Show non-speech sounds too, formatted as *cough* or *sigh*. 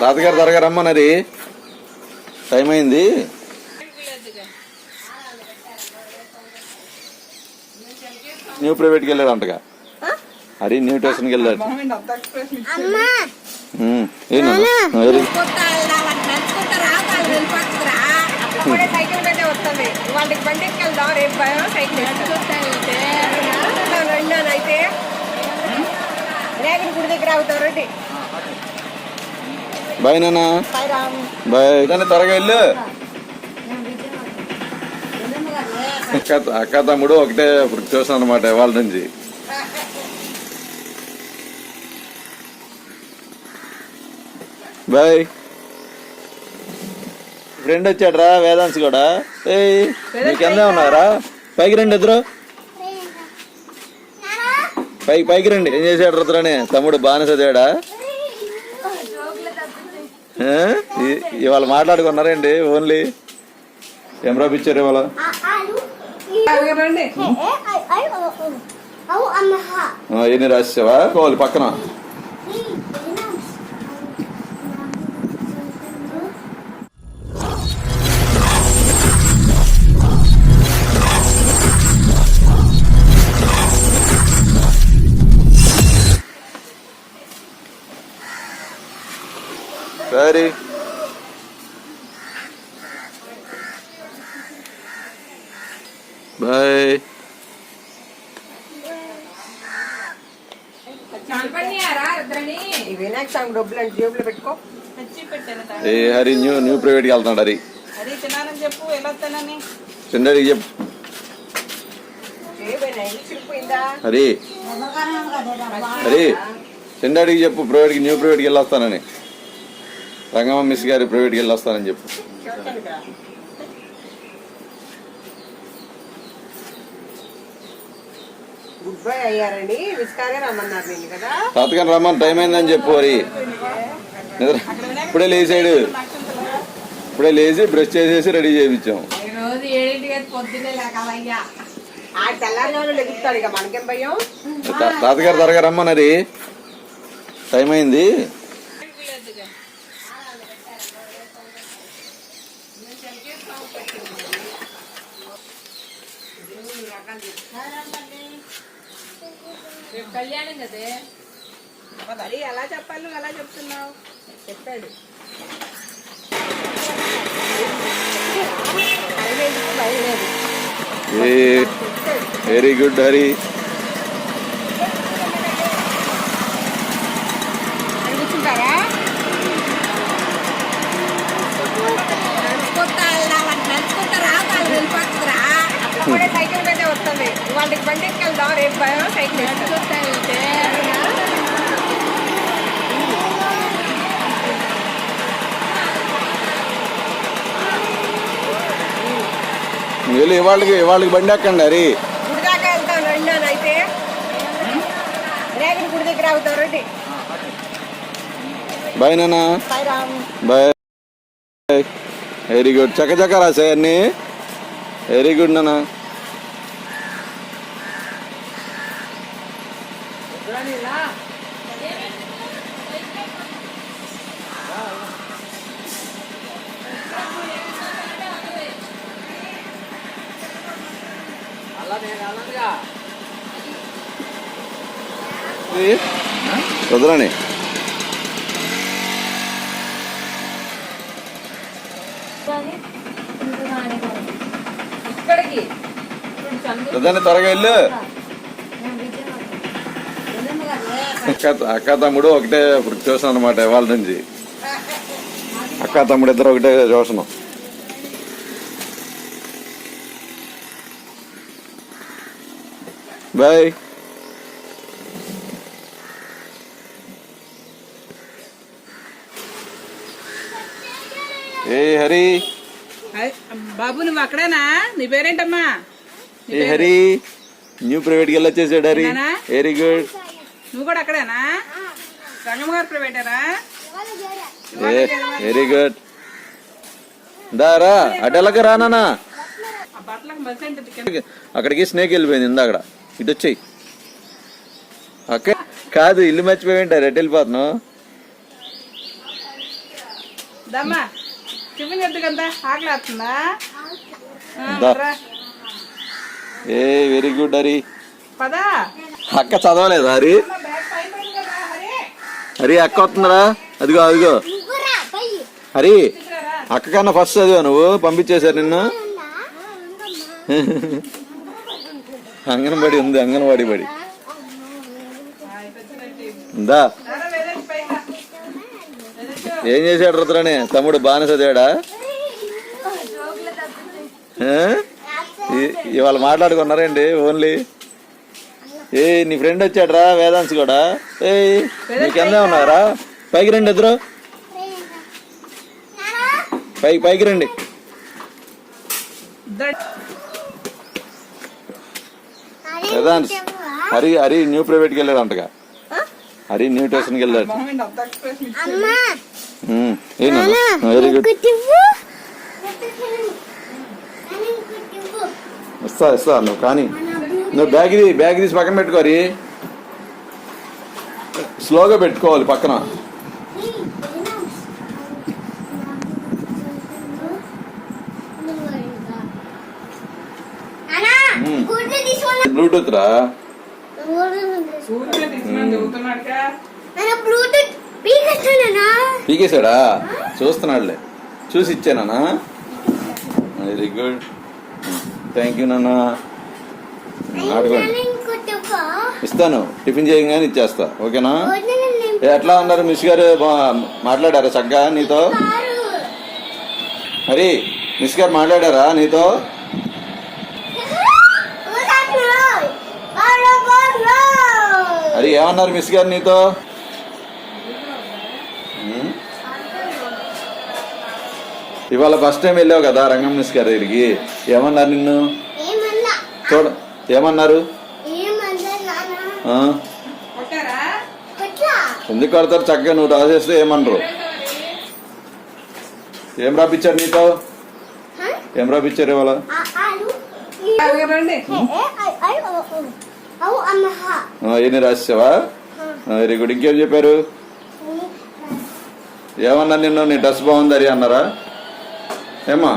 తాతగారు త్వరగా రమ్మన్నది. టైం అయింది. న్యూ ప్రైవేట్కి వెళ్ళాడు అంటగా హరి న్యూ స్టేషన్కి వెళ్ళాడు వాళ్ళకి రేపు భయం సైకిల్ రెండానైతే రేగడి గుడి దగ్గర అవుతావు రండి. బాయ్ నాన్న. బాయ్ దాన్ని త్వరగా వెళ్ళు. అక్క అక్క తమ్ముడు ఒకటే ఇప్పుడు చూసాను అనమాట వాళ్ళ నుంచి. బాయ్. ఫ్రెండ్ వచ్చాడ్రా వేదాంశ్ కూడా. ఏయ్ నీకు ఎందే ఉన్నారా పైకి రండి ఇద్దరు. పైకి పైకి రండి. ఏం చేశాడు రుద్రనే తమ్ముడు చదివాడా? ఆ? ఇ- ఇవాళ మాట్లాడుకున్నారండి ఓన్లీ ఏం రాపిచ్చారు ఇవాళ? రండి ఆ, ఎన్ని రాసావా కోవాలి పక్కన. సరే బాయ్ ఈ వినాయక స్వామి డబ్బులు అంటే జేబులో పెట్టుకో ఏ హరి న్యూ న్యూ ప్రైవేట్కి వెళ్తున్నాడు హరి అది తినాలని చెప్పు ఎలా వస్తానని చిన్నడికి చెప్పు జేబైనా ఇల్లు చిరిగిపోయిందా హరి హరి చిన్నడికి చెప్పు ప్రైవేట్కి న్యూ ప్రైవేట్కి వెళ్ళొస్తానని రంగమ్మ మిస్ గారి ప్రైవేట్కి వెళ్ళొస్తానని చెప్పు. గుడ్ బై అయ్యారండి. విస్కారే రమ్మన్నారు నేను కదా. తాతగారు రమ్మని టైం అయిందని చెప్పు నిద్ర ఇప్పుడే లేచాడు. ఇప్పుడే లేచి బ్రష్ చేసేసి రెడీ చేయించాం. తాతగారు త్వరగా రమ్మన్నది. టైం అయింది. రేపు కళ్యాణం కదే? మరి ఎలా చెప్పాలి? నువ్వు ఎలా చెప్తున్నావు? చెప్పాడు. వెరీ గుడ్ హరి అని కూర్చుంటారా అప్పుడే సైకిల్ వస్తుంది వాళ్ళకి బండి ఎక్కెళ్దాం రేపు భయం సైకిల్ వెళ్ళి ఇవాళకి ఇవాళకి బండి ఎక్కండి హరి. గుడి దాకా వెళ్తాం రెండాను అయితే. రేగడి గుడి దగ్గర అవుతాం రండి. బాయ్ నాన్న. బాయ్ వెరీ గుడ్ చక్క చక్క రాసాయి అన్ని. వెరీ గుడ్ నాన్న. వదలని. వదని త్వరగా వెళ్ళు. అక్క తమ్ముడు ఒకటే ఇప్పుడు చూసాను అనమాట ఇవాళ నుంచి. అక్క తమ్ముడు ఇద్దరు ఒకటే చూసాను బాయ్ ఏ హరి బాబు నువ్వు అక్కడేనా? నీ పేరేంటమ్మా? ఏ హరి న్యూ ప్రైవేట్కి వెళ్ళొచ్చేసాడు హరి? వెరీ గుడ్ నువ్వు కూడా అక్కడేనా? రంగమ్మ గారు ప్రైవేటారా వెరీ గుడ్ దారా అటు ఎలాగ రానా అక్కడికి స్నేక్ వెళ్ళిపోయింది ఇందాక ఇటు వచ్చేయి అక్క కాదు ఇల్లు మర్చిపోయి ఉంటారు ఎటు వెళ్ళిపోతున్నావు. ఏ వెరీ గుడ్ హరి. పదా. అక్క చదవలేదా హరి? హరి. హరి అక్క వస్తుందిరా. అదిగో అదిగో. హరి. అక్క కన్నా ఫస్ట్ చదివా నువ్వు పంపించేశారు నిన్ను. *laughs* అంగన్వాడి ఉంది అంగన్వాడి బడి. ఉందా? ఏం చేశాడు రుద్రని తమ్ముడు బాగానే చదివాడా? ఇవాళ మాట్లాడుకున్నారండి ఓన్లీ? ఏ నీ ఫ్రెండ్ వచ్చాడు రా కూడా. ఏ నీకెందే ఉన్నారా పైకి రండి ఇద్దరు. పైకి పైకి రండి. వేదాంశ్ హరి హరి న్యూ ప్రైవేట్కి వెళ్ళాడు అంటగా హరి న్యూ ట్యూషన్కి వెళ్ళాడు. Very good. ఇస్తా ఇస్తా నువ్వు కానీ. నువ్వు బ్యాగ్ బ్యాగ్ తీసి పక్కన పెట్టుకోరి స్లోగా పెట్టుకోవాలి పక్కన. బ్లూటూత్ రా. పీకేశాడా? చూస్తున్నాడులే. చూసి ఇచ్చానా వెరీ గుడ్ థ్యాంక్ యూ నాన్న. ఆడుకోండి. ఇస్తాను. టిఫిన్ చేయగానే ఇచ్చేస్తా. ఓకేనా? ఏ, ఎట్లా ఉన్నారు మిస్ గారు? బా- మాట్లాడారా చక్కగా నీతో? మరి మిస్ గారు మాట్లాడారా నీతో? ఏమన్నారు మిస్ గారు నీతో? ఇవాళ ఫస్ట్ టైం వెళ్ళావు కదా రంగం మిస్ గారి దగ్గరికి. ఏమన్నారు నిన్ను? చూడ ఏమన్నారు? ఎందుకు కడతారు? చక్కగా నువ్వు రాసేస్తే ఏమనరు. ఏం రాపిచ్చారు నీతో? ఏం రాపిచ్చారు ఇవాళ? ఎన్ని రాసావా వెరీ గుడ్. ఇంకేం చెప్పారు? ఏమన్నా నిన్ను నీ డ్రెస్ బాగుంది అని అన్నారా? ఏమా